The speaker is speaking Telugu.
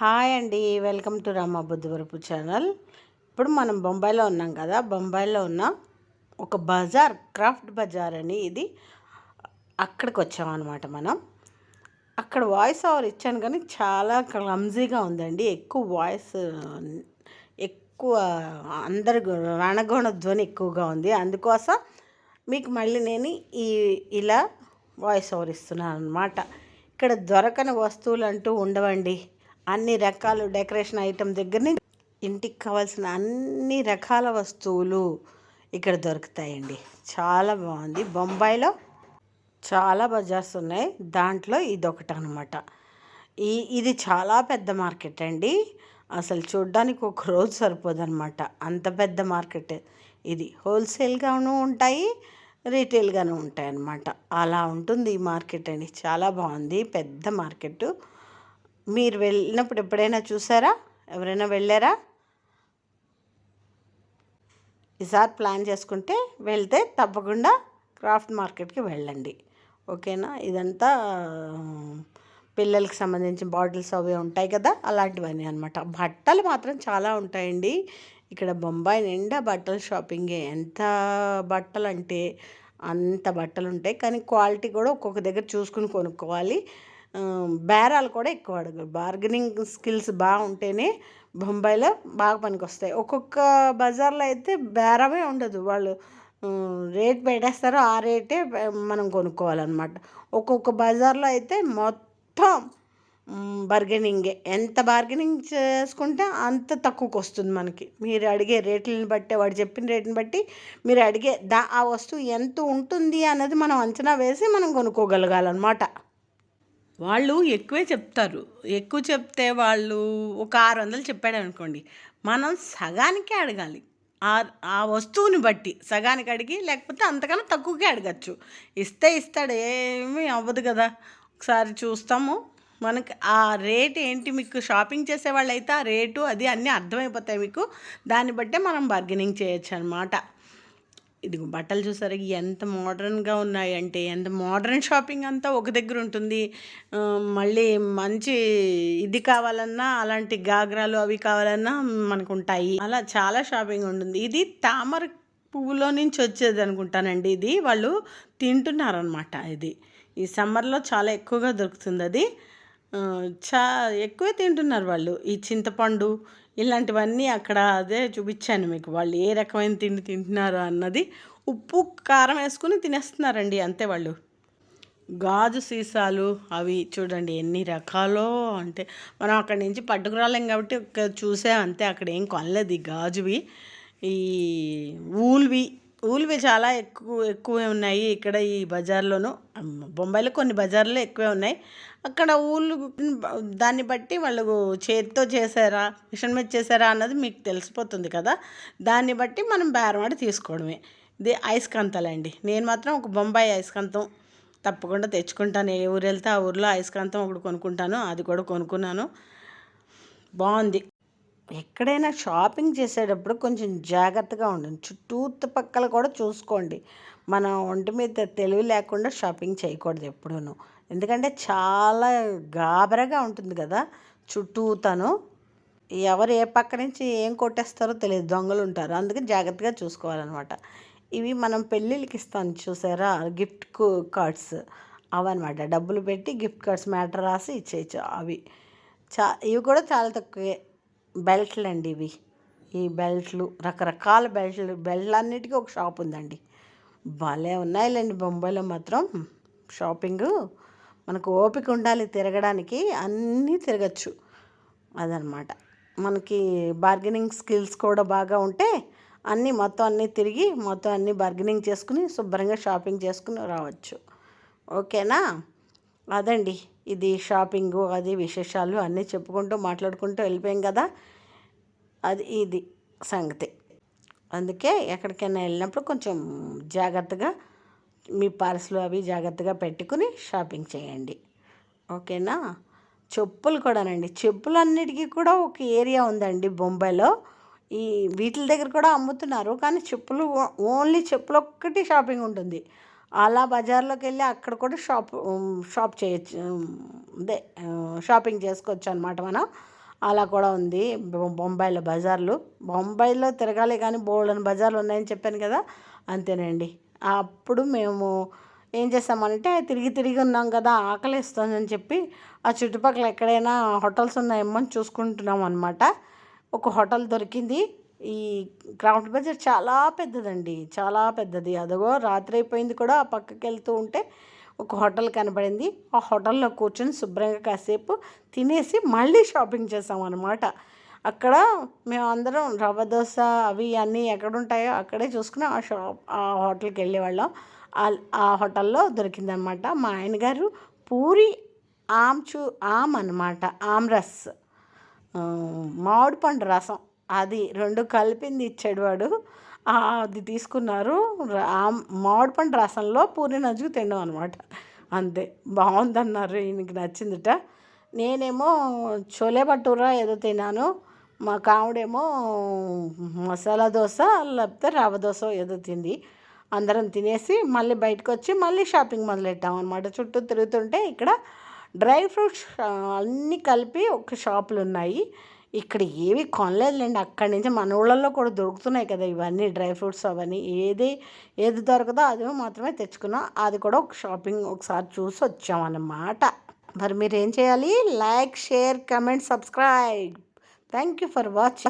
హాయ్ అండి. Welcome to Rama Buddhavarapu channel. ఇప్పుడు మనం బొంబాయిలో ఉన్నాం కదా. బొంబాయిలో ఉన్న ఒక బజార్ క్రాఫ్ట్ బజార్ అని ఇది అక్కడికి వచ్చామన్నమాట మనం. అక్కడ వాయిస్ ఓవర్ ఇచ్చాను కానీ చాలా క్లమ్జీగా ఉందండి. ఎక్కువ వాయిస్ ఎక్కువ అందరు రణగోణ ధ్వని ఎక్కువగా ఉంది. అందుకోసం మీకు మళ్ళీ నేను ఈ ఇలా వాయిస్ ఓవర్ ఇస్తున్నాను అనమాట ఇక్కడ దొరకని వస్తువులు అంటూ ఉండవండి. అన్ని రకాలు డెకరేషన్ ఐటమ్ దగ్గర నుంచి ఇంటికి కావాల్సిన అన్ని రకాల వస్తువులు ఇక్కడ దొరుకుతాయండి. చాలా బాగుంది. బొంబాయిలో చాలా బజార్స్ ఉన్నాయి. దాంట్లో ఇది ఒకటి అనమాట ఈ ఇది చాలా పెద్ద మార్కెట్ అండి. అసలు చూడ్డానికి ఒక రోజు సరిపోదన్నమాట అంత పెద్ద మార్కెట్. ఇది హోల్సేల్గాను ఉంటాయి రీటైల్గాను ఉంటాయి అన్నమాట అలా ఉంటుంది ఈ మార్కెట్ అండి. చాలా బాగుంది. పెద్ద మార్కెట్. మీరు వెళ్ళినప్పుడు ఎప్పుడైనా చూసారా? ఎవరైనా వెళ్ళారా? ఈసారి ప్లాన్ చేసుకుంటే వెళ్తే తప్పకుండా క్రాఫ్ట్ మార్కెట్కి వెళ్ళండి. ఓకేనా? ఇదంతా పిల్లలకి సంబంధించిన బాటిల్స్ అవి ఉంటాయి కదా? అలాంటివన్నీ అనమాట బట్టలు మాత్రం చాలా ఉంటాయండి. ఇక్కడ బొంబాయి నిండా బట్టల షాపింగే. ఎంత బట్టలు అంటే అంత బట్టలు ఉంటాయి కానీ క్వాలిటీ కూడా ఒక్కొక్క దగ్గర చూసుకుని కొనుక్కోవాలి. బేరాలు కూడా ఎక్కువ అడుగు బార్గెనింగ్ స్కిల్స్ బాగుంటేనే బొంబాయిలో బాగా పనికి వస్తాయి ఒక్కొక్క బజార్లో అయితే బేరమే ఉండదు. వాళ్ళు రేట్ పెట్టేస్తారో. ఆ రేటే మనం కొనుక్కోవాలన్నమాట. ఒక్కొక్క బజార్లో అయితే మొత్తం బార్గెనింగే ఎంత బార్గెనింగ్ చేసుకుంటే అంత తక్కువకు వస్తుంది మనకి. మీరు అడిగే రేట్లను బట్టి వాడు చెప్పిన రేటుని బట్టి మీరు అడిగే దా ఆ వస్తువు ఎంత ఉంటుంది అన్నది మనం అంచనా వేసి మనం కొనుక్కోగలగాలన్నమాట. వాళ్ళు ఎక్కువే చెప్తారు. ఎక్కువ చెప్తే వాళ్ళు ఒక ఆరు వందలు చెప్పాడు అనుకోండి మనం సగానికే అడగాలి. ఆ ఆ వస్తువుని బట్టి సగానికి అడిగి లేకపోతే అంతకన్నా తక్కువకే అడగచ్చు. ఇస్తే ఇస్తాడు ఏమీ అవ్వదు కదా. ఒకసారి చూస్తాము. మనకి ఆ రేట్ ఏంటి మీకు? షాపింగ్ చేసే వాళ్ళైతే ఆ రేటు అది అన్నీ అర్థమైపోతాయి మీకు. దాన్ని బట్టే మనం బార్గెనింగ్ చేయొచ్చు అనమాట ఇది బట్టలు చూసారా? ఎంత మోడర్న్గా ఉన్నాయంటే ఎంత మోడర్న్ షాపింగ్ అంతా ఒక దగ్గర ఉంటుంది. మళ్ళీ మంచి ఇది కావాలన్నా అలాంటి గాగ్రాలు అవి కావాలన్నా మనకు ఉంటాయి అలా చాలా షాపింగ్ ఉంటుంది. ఇది తామర పువ్వులో నుంచి వచ్చేది అనుకుంటానండి ఇది. వాళ్ళు తింటున్నారనమాట ఇది. ఈ సమ్మర్లో చాలా ఎక్కువగా దొరుకుతుంది అది. చా ఎక్కువే తింటున్నారు వాళ్ళు. ఈ చింతపండు ఇలాంటివన్నీ అక్కడ అదే చూపించాను మీకు. వాళ్ళు ఏ రకమైన తిండి తింటున్నారు అన్నది ఉప్పు కారం వేసుకుని తినేస్తున్నారండి అంతే వాళ్ళు. గాజు సీసాలు అవి చూడండి ఎన్ని రకాలో అంటే మనం అక్కడి నుంచి పట్టుకురాలేం కాబట్టి చూసే అంతే. అక్కడ ఏం కొనలేదు ఈ గాజువి. ఈ ఊల్వి ఊల్వి చాలా ఎక్కువ ఎక్కువే ఉన్నాయి ఇక్కడ ఈ బజార్లోనూ. బొంబాయిలో కొన్ని బజార్లో ఎక్కువే ఉన్నాయి. అక్కడ ఊళ్ళు దాన్ని బట్టి వాళ్ళు చేతితో చేశారా మిషన్ మీద చేశారా అన్నది మీకు తెలిసిపోతుంది కదా. దాన్ని బట్టి మనం బేరమాడి తీసుకోవడమే. ఇది అయస్కాంతాలండి నేను మాత్రం ఒక బొంబాయి అయస్కాంతం తప్పకుండా తెచ్చుకుంటాను. ఏ ఊరు వెళ్తే ఆ ఊరిలో అయస్కాంతం ఒకటి కొనుక్కుంటాను అది కూడా కొనుక్కున్నాను. బాగుంది. ఎక్కడైనా షాపింగ్ చేసేటప్పుడు కొంచెం జాగ్రత్తగా ఉండండి. చుట్టూపక్కల కూడా చూసుకోండి. మన ఒంటి మీద తెలివి లేకుండా షాపింగ్ చేయకూడదు ఎప్పుడూ ఎందుకంటే చాలా గాబరగా ఉంటుంది కదా చుట్టూతను ఎవరు ఏ పక్క నుంచి ఏం కొట్టేస్తారో తెలియదు. దొంగలు ఉంటారు. అందుకే జాగ్రత్తగా చూసుకోవాలన్నమాట. ఇవి మనం పెళ్ళిళ్ళకి ఇస్తాను చూసారా? Gift cards. అవన్నమాట. డబ్బులు పెట్టి గిఫ్ట్ కార్డ్స్ మ్యాటర్ రాసి ఇచ్చేయచ్చు అవి. చా ఇవి కూడా చాలా తక్కువే. బెల్ట్లు అండి ఇవి. ఈ బెల్ట్లు రకరకాల బెల్ట్లు బెల్ట్లన్నిటికీ ఒక షాప్ ఉందండి. భలే ఉన్నాయిలేండి బొంబాయిలో మాత్రం. షాపింగు మనకు ఓపిక ఉండాలి తిరగడానికి అన్నీ తిరగచ్చు. అదనమాట. మనకి బార్గెనింగ్ స్కిల్స్ కూడా బాగా ఉంటే అన్నీ మొత్తం అన్నీ తిరిగి మొత్తం అన్నీ బార్గెనింగ్ చేసుకుని శుభ్రంగా షాపింగ్ చేసుకుని రావచ్చు. ఓకేనా? అదండి. ఇది షాపింగు అది విశేషాలు అన్నీ చెప్పుకుంటూ మాట్లాడుకుంటూ వెళ్ళిపోయాం కదా. అది ఇది సంగతి. అందుకే ఎక్కడికైనా వెళ్ళినప్పుడు కొంచెం జాగ్రత్తగా మీ పార్సల్ అవి జాగ్రత్తగా పెట్టుకుని షాపింగ్ చేయండి. ఓకేనా? చెప్పులు కూడానండి. చెప్పులన్నిటికీ కూడా ఒక ఏరియా ఉందండి బొంబాయిలో. ఈ వీటి దగ్గర కూడా అమ్ముతున్నారు. కానీ చెప్పులు ఓన్లీ చెప్పులు ఒక్కటి షాపింగ్ ఉంటుంది. అలా బజార్లోకి వెళ్ళి అక్కడ కూడా షాప్ షాప్ చేయొచ్చు అదే షాపింగ్ చేసుకోవచ్చు అనమాట మనం. అలా కూడా ఉంది బొంబాయిలో బజార్లు. బొంబాయిలో తిరగాలి కానీ బోల్డన్ బజార్లు ఉన్నాయని చెప్పాను కదా అంతేనండి. అప్పుడు మేము ఏం చేస్తామంటే తిరిగి తిరిగి ఉన్నాం కదా ఆకలిస్తుందని చెప్పి ఆ చుట్టుపక్కల ఎక్కడైనా హోటల్స్ ఉన్నాయేమో అని చూసుకుంటున్నాం అనమాట ఒక హోటల్ దొరికింది. ఈ క్రాఫ్ట్ బజార్ చాలా పెద్దదండి. చాలా పెద్దది. అదిగో రాత్రి అయిపోయింది కూడా ఆ పక్కకి వెళ్తూ ఉంటే ఒక హోటల్ కనబడింది. ఆ హోటల్లో కూర్చొని శుభ్రంగా కాసేపు తినేసి మళ్ళీ షాపింగ్ చేసాం అనమాట అక్కడ మేము అందరం రవ్వ దోశ అవి అన్నీ ఎక్కడ ఉంటాయో అక్కడే చూసుకుని ఆ షాప్ ఆ హోటల్కి వెళ్ళేవాళ్ళం. ఆ- ఆ హోటల్లో దొరికిందనమాట మా ఆయన గారు పూరి ఆమ్చు ఆమ్ అనమాట ఆమ్రస్. మామిడి పండు రసం. అది రెండు కలిపింది ఇచ్చాడు వాడు. అది తీసుకున్నారు. ర- మామిడి పండు రసంలో పూరి నజ్జుకు తినడం అనమాట అంతే. బాగుందన్నారు. ఈయనకి నచ్చిందిట. నేనేమో చోలే భటూరా ఏదో తిన్నాను. మా కావుడేమో మసాలా దోశ లేకపోతే రవ దోశ ఏదో తింది. అందరం తినేసి మళ్ళీ బయటకు వచ్చి మళ్ళీ షాపింగ్ మొదలెట్టాం అనమాట చుట్టూ తిరుగుతుంటే ఇక్కడ డ్రై ఫ్రూట్స్ అన్నీ కలిపి ఒక షాపులు ఉన్నాయి ఇక్కడ ఏవి కొనలేదులేండి. అక్కడి నుంచి మన ఊళ్ళల్లో కూడా దొరుకుతున్నాయి కదా ఇవన్నీ డ్రై ఫ్రూట్స్ అవన్నీ. ఏది ఏది దొరకదో అది మాత్రమే తెచ్చుకున్నాం. అది కూడా ఒక షాపింగ్ ఒకసారి చూసి వచ్చామన్నమాట. మరి మీరు ఏం చేయాలి? Like share comment subscribe. Thank you for watching.